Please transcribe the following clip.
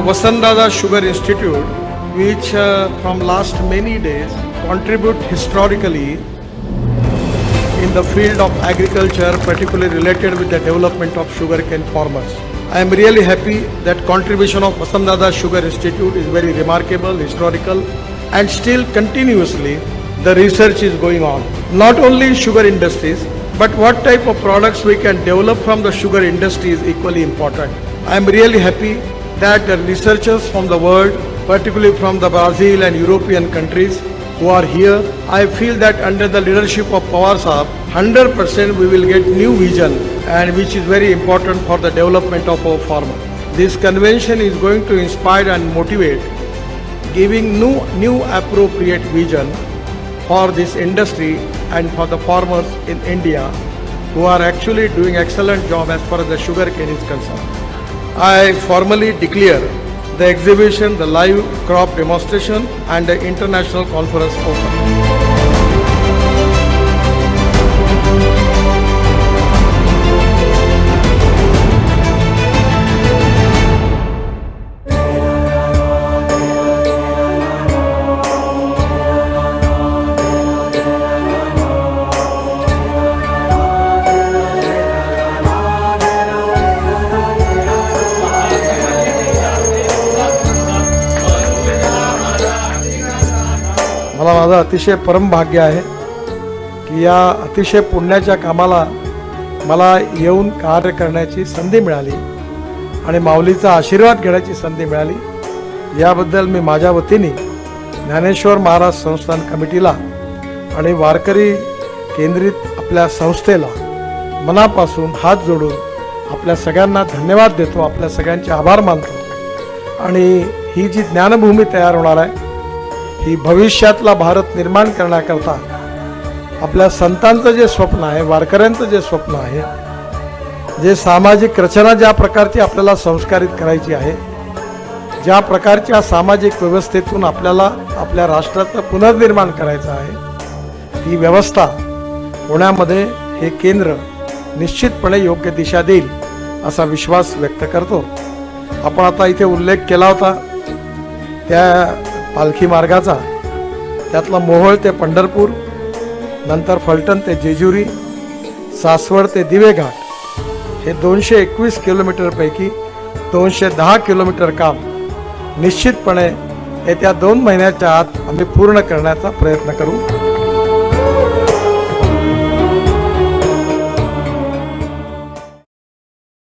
Vasantdada Sugar Institute, which uh, from last many days contribute historically in the field of agriculture, particularly related with the development of sugarcane farmers. I am really happy that contribution of Vasantdada Sugar Institute is very remarkable, historical, and still continuously the research is going on. Not only sugar industries, but what type of products we can develop from the sugar industry is equally important. I am really happy that the researchers from the world, particularly from the Brazil and European countries who are here, I feel that under the leadership of Pawar Saab, 100% we will get new vision and which is very important for the development of our farmer. This convention is going to inspire and motivate giving new, new appropriate vision for this industry and for the farmers in India who are actually doing excellent job as far as the sugar cane is concerned. I formally declare the exhibition, the live crop demonstration and the international conference open. मला माझं अतिशय परम भाग्य आहे की या अतिशय पुण्याच्या कामाला मला येऊन कार्य करण्याची संधी मिळाली आणि माऊलीचा आशीर्वाद घेण्याची संधी मिळाली. याबद्दल मी माझ्या वतीने ज्ञानेश्वर महाराज संस्थान कमिटीला आणि वारकरी केंद्रित आपल्या संस्थेला मनापासून हात जोडून आपल्या सगळ्यांना धन्यवाद देतो. आपल्या सगळ्यांचे आभार मानतो. आणि ही जी ज्ञानभूमी तयार होणार आहे की भविष्यातला भारत निर्माण करण्याकरता आपल्या संतांचं जे स्वप्न आहे वारकऱ्यांचं जे स्वप्न आहे जे सामाजिक रचना ज्या प्रकारची आपल्याला संस्कारित करायची आहे ज्या प्रकारच्या सामाजिक व्यवस्थेतून आपल्याला आपल्या राष्ट्राचं पुनर्निर्माण करायचं आहे ही व्यवस्था होण्यामध्ये हे केंद्र निश्चितपणे योग्य दिशा देईल असा विश्वास व्यक्त करतो. आपण आता इथे उल्लेख केला होता त्या पालखी मार्गाचा. त्यातला मोहोळ ते पंढरपूर नंतर फलटण ते जेजुरी सासवड ते दिवेघाट. हे दोनशे एकवीस किलोमीटरपैकी दोनशे दहा किलोमीटर काम निश्चितपणे येत्या दोन महिन्याच्या आत आम्ही पूर्ण करण्याचा प्रयत्न करू.